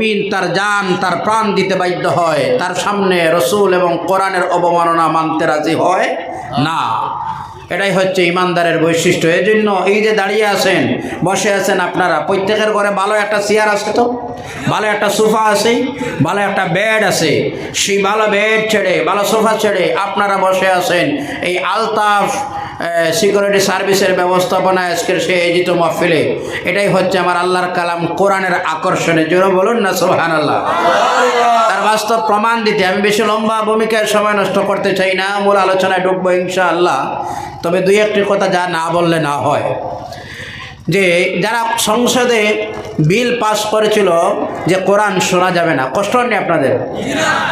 মিন তার জান, তার প্রাণ দিতে বাধ্য হয়। তার সামনে রসুল এবং কোরআনের অবমাননা মানতে রাজি হয় না। এটাই হচ্ছে ইমানদারের বৈশিষ্ট্য। এই জন্য এই যে দাঁড়িয়ে আছেন, বসে আছেন আপনারা, প্রত্যেকের ঘরে ভালো একটা চেয়ার আছে তো? ভালো একটা সোফা আছে, ভালো একটা বেড আছে। সেই ভালো বেড ছেড়ে, ভালো সোফা ছেড়ে আপনারা বসে আছেন। এই আলতাফ সিকিউরিটি সার্ভিসের ব্যবস্থাপনা আজকের সে এজিত মহফিলে। এটাই হচ্ছে আমার আল্লাহর কালাম কোরআনের আকর্ষণে। জন্য বলুন না সোহান আল্লাহ তার বাস্তব প্রমাণ দিতে আমি বেশি লম্বা ভূমিকায় সময় নষ্ট করতে চাই না। মূল আলোচনায় ঢুকবো ইনশা আল্লাহ তবে দুই একটি কথা যা না বললে না হয়। যে যারা সংসদে বিল পাস করেছিল যে কোরআন শোনা যাবে না, কষ্ট হয়নি আপনাদের?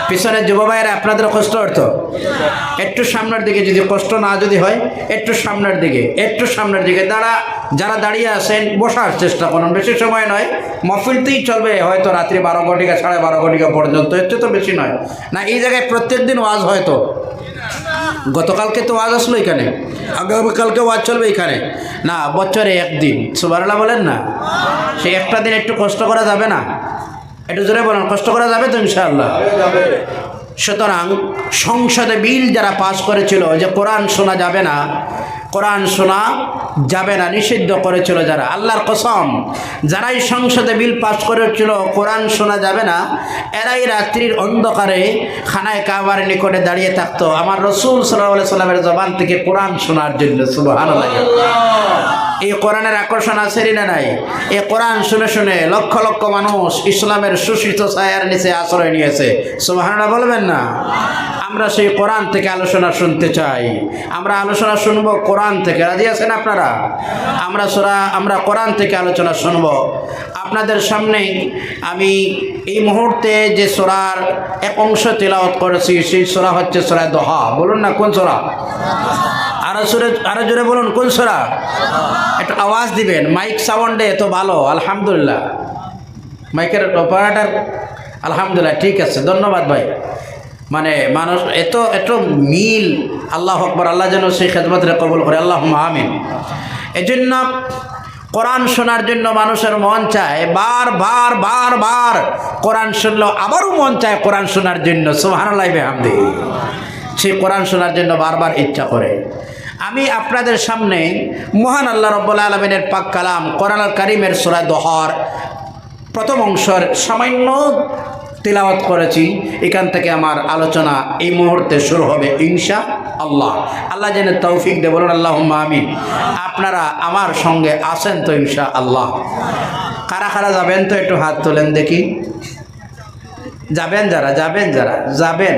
পিছনের যুব ভাইয়েরা, আপনাদের কষ্ট হতো একটু সামনের দিকে যদি কষ্ট না যদি হয়, একটু সামনের দিকে, একটু সামনের দিকে। যারা যারা দাঁড়িয়ে আছেন, বসার চেষ্টা করুন। বেশি সময় নয় মফিলতেই চলবে, হয়তো রাত্রি বারো ঘটিকা সাড়ে বারো ঘটিকা পর্যন্ত চেয়ে তো বেশি নয়। না, এই জায়গায় প্রত্যেক দিন ওয়াজ হয়তো। গতকালকে তো ওয়াজ আসলো এখানে। আগামীকালকে ওয়াজ চলবে এখানে। না, বছরে একদিন। সুবারলা বলেন না। সে একটা দিন একটু কষ্ট করা যাবে না। একটু জোরে বলেন, কষ্ট করা যাবে তো ইনশাআল্লাহ? সুতরাং সংসদে বিল যারা পাস করেছিল যে কোরআন শোনা যাবে না কোরআন শোনা যাবে না, নিষিদ্ধ করেছিল যারা। আল্লাহর কসম, যারাই সংসদে বিল পাস করেছিল, কোরআন শোনা যাবে না, এরাই রাত্রির অন্ধকারে খানায় কাবার নিকটে দাঁড়িয়ে থাকতো। আমার রসুল সাল্লাহ সাল্লামের জবান থেকে কোরআন শোনার জন্য সুবাহ এই কোরআনের আকর্ষণ আছে না নাই? এই কোরআন শুনে শুনে লক্ষ লক্ষ মানুষ ইসলামের সুশীত ছায়ার নিচে আশ্রয় নিয়েছে। সুবাহানা বলবেন না? আমরা সেই কোরআন থেকে আলোচনা শুনতে চাই। আমরা আলোচনা শুনব কোরআন থেকে। রাজি আছেন আপনারা? আমরা সোরা, আমরা কোরআন থেকে আলোচনা শুনব। আপনাদের সামনে আমি এই মুহূর্তে যে সোরার এক অংশ তেলাওয়াত করেছি, সেই সোরা হচ্ছে সোরা দোহা। বলুন না, কোন সোরা? আরও সুরে, আরও জোরে বলুন, কোন সোরা? একটা আওয়াজ দিবেন। মাইক সাউন্ডে এত ভালো, আলহামদুলিল্লাহ। মাইকের অপারেটার, আলহামদুলিল্লাহ, ঠিক আছে। ধন্যবাদ ভাই। মানে মানুষ এত এত মিল আল্লাহ আকবর, আল্লাহ যেন সেই খেদমতরে কবুল করে। আল্লাহ আমিন। এই জন্য কোরআন শোনার জন্য মানুষের মন চায়, বার বার বার বার কোরআন শুনলেও আবারও মন চায় কোরআন শোনার জন্য। সোহান লাইবে হামদি সে কোরআন শোনার জন্য বারবার ইচ্ছা করে। আমি আপনাদের সামনে মহান আল্লাহ রব্বুল আলমিনের পাক কালাম কোরআন কারিমের সোরা দহর প্রথম অংশের সামান্য তিলাওয়াত করেছি, এখান থেকে আমার আলোচনা এই মুহূর্তে শুরু হবে ইনশা আল্লাহ আল্লাহ যেন তৌফিক দে বলুন আল্লাহ আমিন। আপনারা আমার সঙ্গে আসেন তো ইনশা আল্লাহ কারা কারা যাবেন তো একটু হাত তোলেন দেখি। যাবেন যারা যাবেন যারা, যাবেন।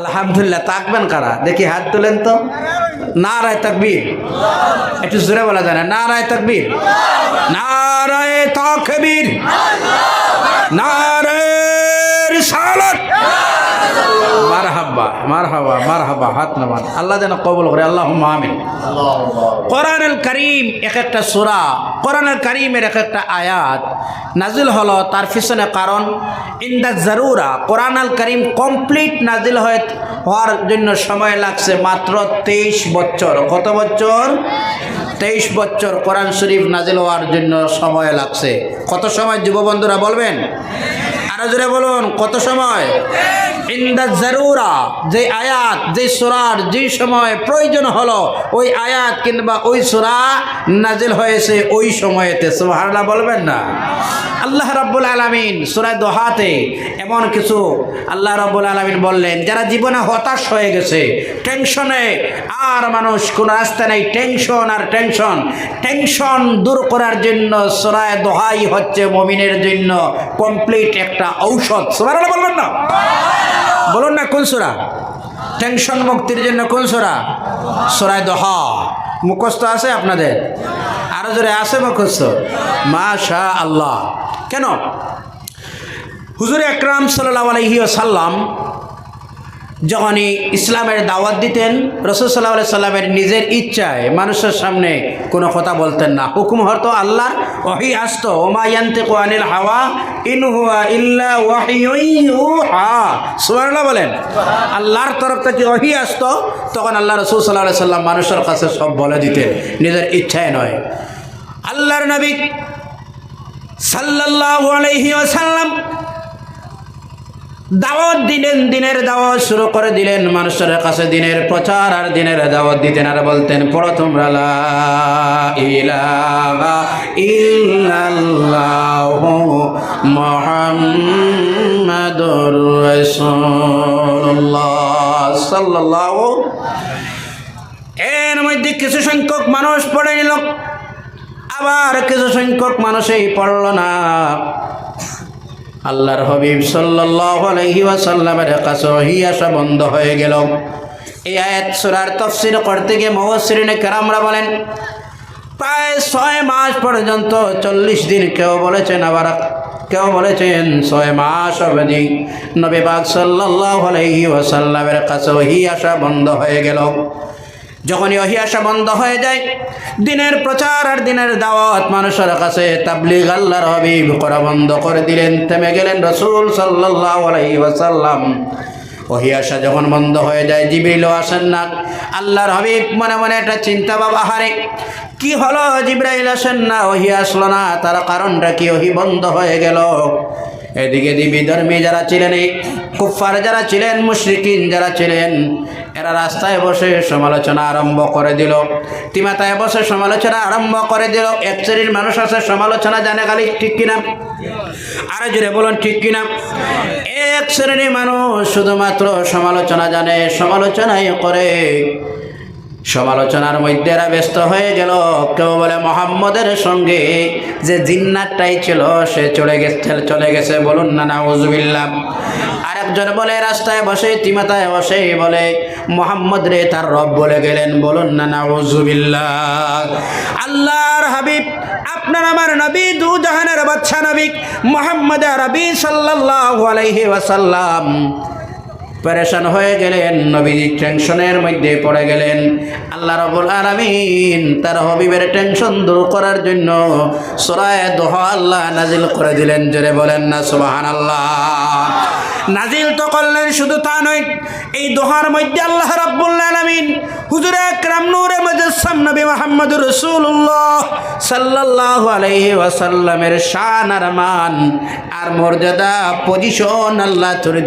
আলহামদুলিল্লাহ, তাকবেন কারা? দেখি হাত তোলেন তো। না রায় তাকবীর। একটু জোরে বলা যায় না রায় তাকবীর। না রায় তাকবীর। না রে রিসালাত মারহাবা মারহাবা মারহাবা হাত নামান। আল্লাহ যেন কবুল করে আল্লাহ আমিন। কোরআনুল করিম এক একটা সূরা, কোরআনুল করিমের এক একটা আয়াত নাজিল হলো তার পিছনে কারণ ইন দ্য জারুরা, কোরআনুল করিম কমপ্লিট নাজিল হয়ে হওয়ার জন্য সময় লাগছে মাত্র তেইশ বছর। কত বছর? তেইশ বছর কোরআন শরীফ নাজিল হওয়ার জন্য সময় লাগছে। কত সময়, যুববন্ধুরা বলবেন? আরও জোরে বলুন, কত সময়? জারুরা, যে আয়াত, যে সুরার যে সময় প্রয়োজন হলো, ওই আয়াত কিংবা ওই সুরা নাজিল হয়েছে ওই সময়েতে, সুবহানাল্লাহ বলবেন না? আল্লাহ রাব্বুল আলামিন সূরা দোহাতে এমন কিছু আল্লাহ রাব্বুল আলামিন বললেন, যারা জীবনে হতাশ হয়ে গেছে, টেনশনে, আর মানুষ কোনো রাস্তা নেই, টেনশন আর টেনশন টেনশন দূর করার জন্য সূরা দোহাই হচ্ছে মমিনের জন্য, কমপ্লিট একটা ঔষধ। সুবহানাল্লাহ বলবেন না? বলুন না কোন সোরা? টেনশন মুক্তির জন্য কোন সোরা? সোরায় দহ। মুখস্থ আছে আপনাদের? আরও জোরে আছে মুখস্থ? মাশা আল্লাহ কেন? হুজুর একরাম সাল্লাহ আলহি সাল্লাম যখনই ইসলামের দাওয়াত দিতেন, রসুল সাল্লাহ সাল্লামের নিজের ইচ্ছায় মানুষের সামনে কোনো কথা বলতেন না। হুকুম হতো আল্লাহ, ওহি আসত ওমায়ান্তে কোয়ানিল হাওয়া, ইন হুয়া ইল্লা ওয়াহিউহা বলেন। আল্লাহর তরফ থেকে ওহি আসত, তখন আল্লাহ রসুল সাল্লাহ সাল্লাম মানুষের কাছে সব বলে দিতেন, নিজের ইচ্ছায় নয়। আল্লাহর নবী সাল্লাল্লাহু আলাইহি ওয়াসাল্লাম দাওয়াত দিলেন, দিনের দাওয়াত শুরু করে দিলেন। মানুষের কাছে দিনের প্রচার আর দিনের দাওয়াত দিতেন আর বলতেন, পড়ো তোমরা মুহাম্মাদুর রাসূলুল্লাহ সাল্লাল্লাহু এর মধ্যে কিছু সংখ্যক মানুষ পড়ে নিল। আবার কিছু সংখ্যক মানুষই পড়ল না। আল্লাহর হবিব সাল্লাল্লাহু আলাইহি কাছে ওহী বন্ধ হয়ে গেল। এই আয়াত সূরার তাফসীর করতে গিয়ে মুফাসসিরিনে কেরামরা বলেন, প্রায় ছয় মাস পর্যন্ত চল্লিশ দিন কেউ বলেছেন আবার কেউ বলেছেন ছয় মাস অবধি নবী পাক সাল্লাল্লাহু আলাইহি ওয়াসাল্লামের কাছে ওহী আসা বন্ধ হয়ে গেল। যখনই ওহি আসা বন্ধ হয়ে যায়, দিনের প্রচার আর দিনের দাওয়াত মানুষের কাছে তাবলিগ আল্লাহর হবিব করা বন্ধ করে দিলেন, থেমে গেলেন রসুল ওয়াসাল্লাম। ওহি যখন বন্ধ হয়ে যায়, জিবরিলও আসেন না। আল্লাহর হবিব মনে মনে একটা চিন্তা বাবা হারে কি হলো? জিব্রাইল আসেন না ওহি আসলো না, তার কারণটা কি? ওহি বন্ধ হয়ে গেল। এদিকে দিবি ধর্মী যারা ছিলেন, এই কুফার যারা ছিলেন, মুশরিকিন যারা ছিলেন, এরা রাস্তায় বসে সমালোচনা আরম্ভ করে দিল। তিমাতায় বসে সমালোচনা আরম্ভ করে দিল। এক শ্রেণির মানুষ আছে সমালোচনা জানে খালি, ঠিক কিনা? আরও জুড়ে বলুন, ঠিক কিনা? এক শ্রেণির মানুষ শুধুমাত্র সমালোচনা জানে, সমালোচনাই করে। সমালোচনার মধ্যে এরা ব্যস্ত হয়ে গেল। কেউ বলে মোহাম্মদের সঙ্গে যে জিন্নাতটাই ছিল, সে চলে গেছে চলে গেছে বলুন না না উজবিল্লাহ আরেকজন বলে, রাস্তায় বসে, তিমাতায় বসে বলে, মোহাম্মদ রে, তার রব বলে গেলেন, বলুন না না উজবিল্লাহ আল্লাহর হাবিব, আপনার আমার নবী দু জাহানের বাচ্চা নবী, মোহাম্মদ রবি সাল্লাল্লাহু আলাইহি ওয়াসাল্লাম। পরেশান হয়ে গেলেন নবীজি টেনশনের মধ্যে পড়ে গেলেন। আল্লাহ রবুল আলমিন তার হবিবের টেনশন দূর করার জন্য সোরায় দোহ আল্লাহ নাজিল করে দিলেন। জোরে বলেন না সুবাহান আল্লাহ নাজিল তো করলেন শুধু তা নয়, এই দোহার মধ্যে আল্লাহ রাব্বুল আলামিন হুজুরে আকরাম নূরে মুজাসসাম নবী মুহাম্মদুর রাসূলুল্লাহ সাল্লাল্লাহু আলাইহি ওয়াসাল্লামের শান আর মান আর মর্যাদা পজিশন আল্লাহ তুলে